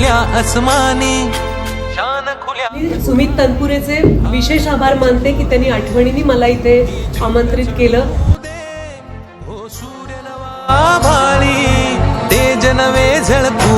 खुल्या अस्मानी शान खुल्या मी सुमित तनपुरेचे विशेष आभार मानते की त्यांनी आठवणीने मला इथे आमंत्रित केलं. हो सूर्य नवा आभाळी तेज नवे झळकू